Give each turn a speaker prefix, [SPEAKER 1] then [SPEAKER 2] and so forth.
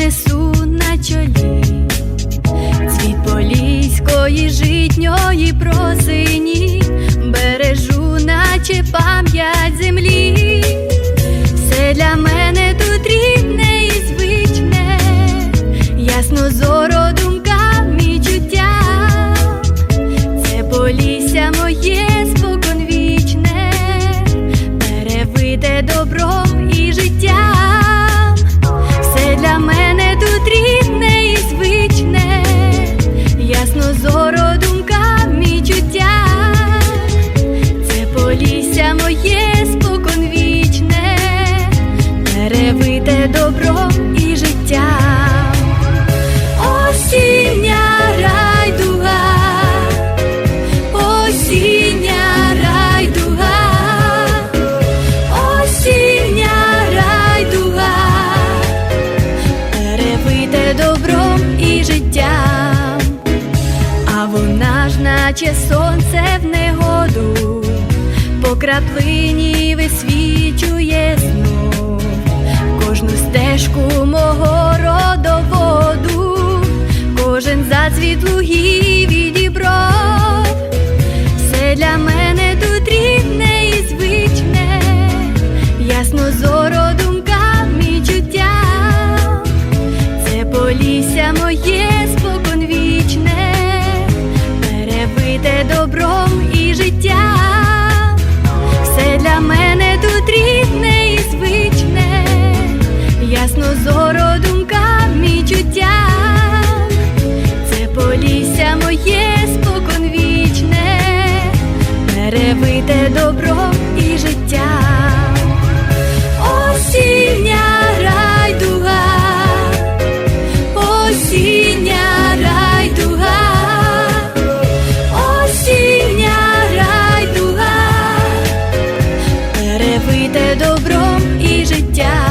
[SPEAKER 1] несу на чолі, світ поліської, житньої просині, бережу, наче пам'ять землі, все для мене тут рідне і звичне, ясно зоро думкам і чуттям це полісся моє споконвічне, перевите добро. Ж сонце в негоду, по краплині висвічує знов кожну стежку мого родоводу, кожен зацвіт лугів перевите добром і життя, Осіння райдуга, осіння райдуга, осіння райдуга, перевите добром і життям.